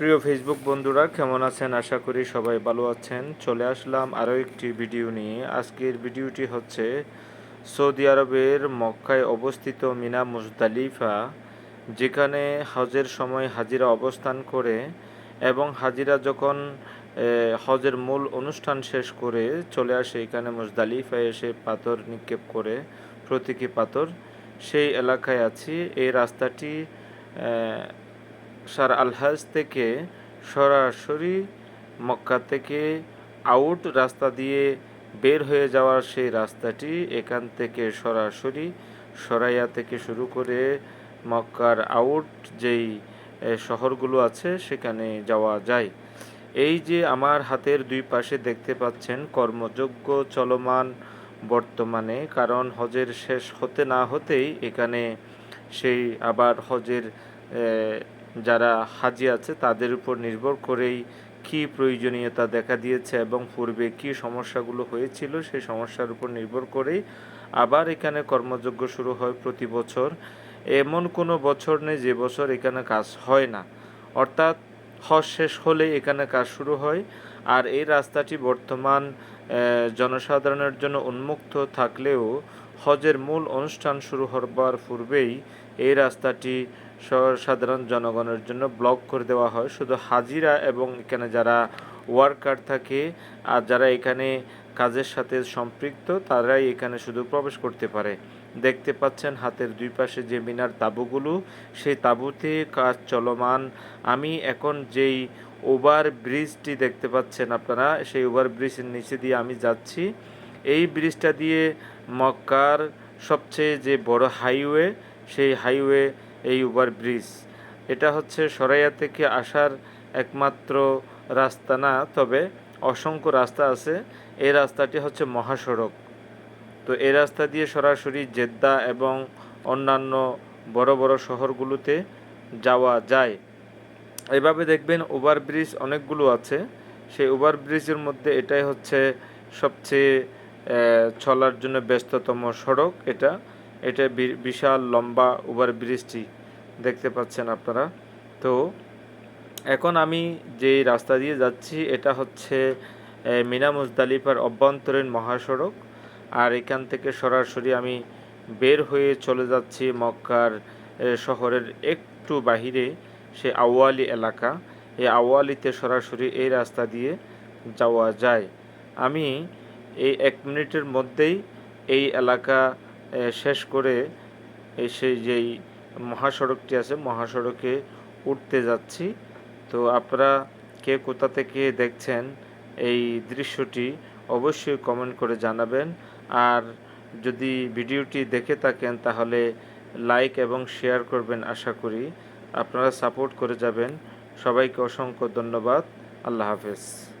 প্রিয় ফেসবুক বন্ধুরা, কেমন আছেন? আশা করি সবাই ভালো আছেন। চলে আসলাম আরও একটি ভিডিও নিয়ে। আজকের ভিডিওটি হচ্ছে সৌদি আরবের মক্কায় অবস্থিত মিনা মুজদালিফা, যেখানে হজের সময় হাজিরা অবস্থান করে এবং হাজিরা যখন হজের মূল অনুষ্ঠান শেষ করে চলে আসে, এখানে মুজদালিফায় এসে পাথর নিক্ষেপ করে, প্রতীকী পাথর। সেই এলাকায় আছি। এই রাস্তাটি সার আলহাজ থেকে সরাসরি মক্কা থেকে আউট রাস্তা দিয়ে বের হয়ে যাওয়ার সেই রাস্তাটি এখান থেকে সরাসরি সরাইয়া থেকে শুরু করে মক্কার আউট যেই শহরগুলো আছে সেখানে যাওয়া যায়। এই যে আমার হাতের দুই পাশে দেখতে পাচ্ছেন কর্মযোগ্য চলমান বর্তমানে, কারণ হজের শেষ হতে না হতেই এখানে সেই আবার হজের যারা হাজি আছে, তাদের উপর নির্ভর করেই কী প্রয়োজনীয়তা দেখা দিয়েছে এবং পূর্বে কী সমস্যাগুলো হয়েছিল, সেই সমস্যার উপর নির্ভর করেই আবার এখানে কর্মযোগ্য শুরু হয় প্রতি বছর। এমন কোনো বছর নেই যে বছর এখানে কাজ হয় না। অর্থাৎ হজ শেষ হলে এখানে কাজ শুরু হয় আর এই রাস্তাটি বর্তমান জনসাধারণের জন্য উন্মুক্ত থাকলেও হজের মূল অনুষ্ঠান শুরু হবার পূর্বেই এই রাস্তাটি সাধারণ জনগণের জন্য ব্লক করে দেওয়া হয়। শুধু হাজিরা এবং এখানে যারা ওয়ার্কার থাকে আর যারা এখানে কাজের সাথে সম্পৃক্ত, তারাই এখানে শুধু প্রবেশ করতে পারে। দেখতে পাচ্ছেন হাতের দুই পাশে যে মিনার তাঁবুগুলো, সেই তাঁবুতে কাজ চলমান। আমি এখন যেই ওভার ব্রিজটি দেখতে পাচ্ছেন আপনারা, সেই ওভার ব্রিজের নিচে দিয়ে আমি যাচ্ছি। এই ব্রিজটা দিয়ে মক্কার সবচেয়ে যে বড় হাইওয়ে সেই হাইওয়ে এই ওভার ব্রিজ এটা হচ্ছে সরাইয়া থেকে আসার একমাত্র রাস্তা না, তবে অসংখ্য রাস্তা আছে। এই রাস্তাটি হচ্ছে মহাসড়ক। তো এই রাস্তা দিয়ে সরাসরি জেদ্দা এবং অন্যান্য বড় বড় শহরগুলোতে যাওয়া যায়। এভাবে দেখবেন ওভারব্রিজ অনেকগুলো আছে। সেই ওভারব্রিজের মধ্যে এটাই হচ্ছে সবচেয়ে চলার জন্য ব্যস্ততম সড়ক। এটা এটা বিশাল লম্বা ওভারব্রিজটি দেখতে পাচ্ছেন আপনারা। তো এখন আমি যেই রাস্তা দিয়ে যাচ্ছি, এটা হচ্ছে মিনা মুজদালিফার অভ্যন্তরীণ মহাসড়ক। আর এখান থেকে সরাসরি আমি বের হয়ে চলে যাচ্ছি মক্কার শহরের একটু বাহিরে, সে আওয়ালি এলাকা। এই আওয়ালিতে সরাসরি এই রাস্তা দিয়ে যাওয়া যায়। আমি এই এক মিনিটের মধ্যেই এই এলাকা শেষ করে এই সেই যেই মহাসড়কটি আছে, মহাসড়কে উঠতে যাচ্ছি। তো আপনারা কে কোথা থেকে দেখছেন এই দৃশ্যটি অবশ্যই কমেন্ট করে জানাবেন। আর যদি ভিডিওটি দেখে থাকেন, তাহলে লাইক এবং শেয়ার করবেন আশা করি। আপনারা সাপোর্ট করে যাবেন। সবাইকে অসংখ্য ধন্যবাদ। আল্লাহ হাফেজ।